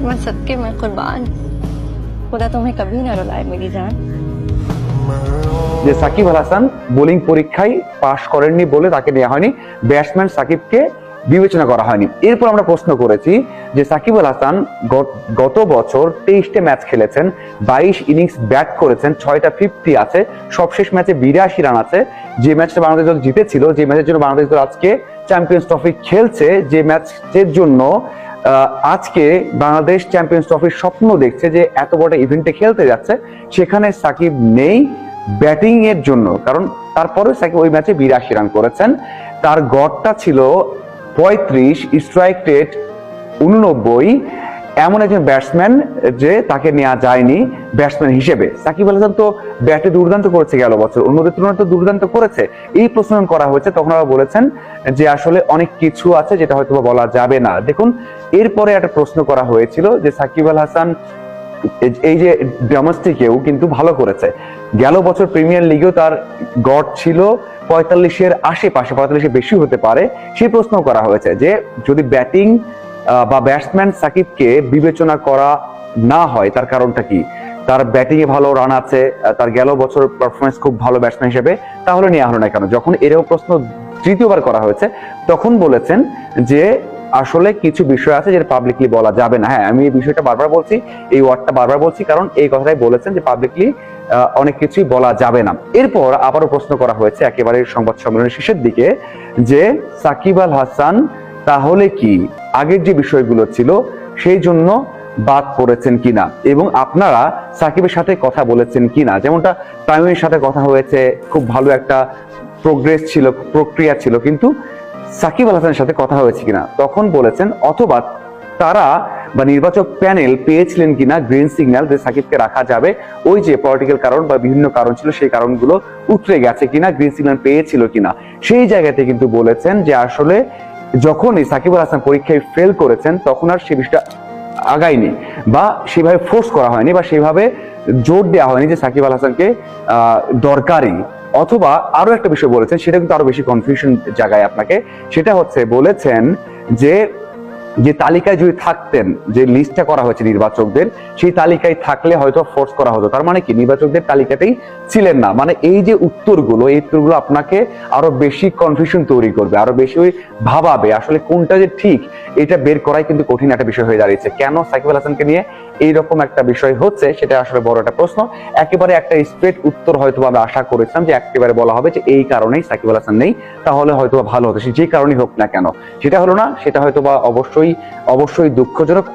मैं सबके मैं कुर्बान खुदा तुम्हें कभी ना रुलाए मेरी जान যে সাকিব আল হাসান বোলিং পরীক্ষায় পাশ করেননি বলে তাকে নেওয়া হয়নি ব্যাটসম্যান সাকিবকে বিবেচনা করা হয়নি এরপর আমরা প্রশ্ন করেছি যে সাকিব আল হাসান গত- গত বছর তেইশটা ম্যাচ খেলেছেন বাইশ ইনিংস ব্যাট করেছেন ছয়টা ফিফটি আছে সবশেষ ম্যাচে বিরাশি রান আছে যে ম্যাচটা বাংলাদেশ দল জিতেছিল যে ম্যাচের জন্য বাংলাদেশ দল আজকে চ্যাম্পিয়ন্স ট্রফি খেলছে যে ম্যাচের জন্য আহ, আজকে বাংলাদেশ চ্যাম্পিয়ন্স ট্রফির স্বপ্ন দেখছে যে এত বড় ইভেন্টে খেলতে যাচ্ছে। সেখানে সাকিব নেই ব্যাটিং এর জন্য। কারণ তারপরে সাকিব ওই ম্যাচে বিরাশি রান করেছেন। তার গড়টা ছিল পঁয়ত্রিশ স্ট্রাইক রেট উননব্বই। এমন একজন ব্যাটসম্যান যে তাকে নেওয়া যায়নি ব্যাটসম্যান হিসেবে। সাকিব আল হাসান তো ব্যাটে দুর্দান্ত করেছে গেল বছর। অন্যদের তুলনায় তো দুর্দান্ত করেছে। এই প্রশ্ন করা হয়েছে, তখন ওরা বলেছেন যে আসলে অনেক কিছু আছে যেটা হয়তো বলা যাবে না। দেখুন, এরপরে একটা প্রশ্ন করা হয়েছিল যে সাকিব আল হাসান এই যে ডোমেস্টিকেও কিন্তু ভালো করেছে। গেল বছর প্রিমিয়ার লিগেও তার গড় ছিল পঁয়তাল্লিশের আশেপাশে পঁয়তাল্লিশের বেশি হতে পারে। সেই প্রশ্ন করা হয়েছে যে যদি ব্যাটিং বা ব্যাটসম্যান সাকিবকে বিবেচনা করা না হয়, তার কারণটা কি? তার ব্যাটিং এ ভালো রান আছে তার গেল বছর পারফরমেন্স খুব ভালো ব্যাটসম্যান হিসেবে, তাহলে নেওয়া হলো না কেন? যখন এরকম প্রশ্ন তৃতীয়বার করা হয়েছে, তখন বলেছেন যে আসলে কিছু বিষয় আছে যেটা পাবলিকলি বলা যাবে না। হ্যাঁ আমি এই বিষয়টা বারবার বলছি, এই ওয়ার্ডটা বারবার বলছি, কারণ এই কথাটাই বলেছেন যে পাবলিকলি অনেক কিছুই বলা যাবে না। এরপর আবারও প্রশ্ন করা হয়েছে, একেবারে সংবাদ সম্মেলনের শেষের দিকে, যে সাকিব আল হাসান তাহলে কি? আগের যে বিষয়গুলো ছিল, সেই জন্য বাদ পড়েছেন কিনা? এবং আপনারা সাকিবের সাথে কথা বলেছেন কিনা? যেমনটা তামিমের সাথে কথা হয়েছে, খুব ভালো একটা প্রোগ্রেস ছিল, প্রক্রিয়া ছিল, কিন্তু সাকিব আল হাসানের সাথে কথা হয়েছে কিনা? তখন বলেছেন, অথবা তারা বা নির্বাচক প্যানেল পেয়েছিলেন কিনা গ্রিন সিগন্যাল যে সাকিবকে রাখা যাবে, ওই যে পলিটিক্যাল কারণ বা বিভিন্ন কারণ ছিল, সেই কারণগুলো উতরে গেছে কিনা গ্রিন সিগন্যাল পেয়েছিল কিনা? সেই জায়গাতে কিন্তু বলেছেন যে আসলে যখনই সাকিব আল হাসান পরীক্ষায় ফেল করেছেন, তখন আর সে বিষয়টা আগায়নি বা সেভাবে ফোর্স করা হয়নি বা সেভাবে জোর দেওয়া হয়নি যে সাকিব আল হাসানকে দরকারি অথবা আরও একটা বিষয় বলেছেন, সেটা কিন্তু আরও বেশি কনফিউশন জায়গায় আপনাকে। সেটা হচ্ছে বলেছেন যে যে তালিকায় যদি থাকতেন, যে লিস্টটা করা হয়েছে নির্বাচকদের, সেই তালিকায় থাকলে হয়তো ফোর্স করা হতো। তার মানে কি? নির্বাচকদের তালিকাতেই ছিলেন না। মানে এই যে উত্তরগুলো, এই উত্তরগুলো আপনাকে আরও বেশি কনফিউশন তৈরি করবে, আরও বেশি ভাবাবে, আসলে কোনটা যে ঠিক, এটা বের করাই কিন্তু কঠিন একটা বিষয় হয়ে দাঁড়িয়েছে। কেন সাকিব হাসানকে নিয়ে এইরকম একটা বিষয় হচ্ছে, সেটা আসলে বড় একটা প্রশ্ন। একেবারে একটা স্ট্রেট উত্তর হয়তো বা আমি আশা করেছিলাম যে একেবারে বলা হবে যে এই কারণেই সাকিব আল হাসান নেই, তাহলে হয়তো ভালো হতো। সে যে কারণেই হোক না কেন, সেটা হলো না, সেটা হয়তো বা অবশ্যই অবশ্যই দুঃখজনক।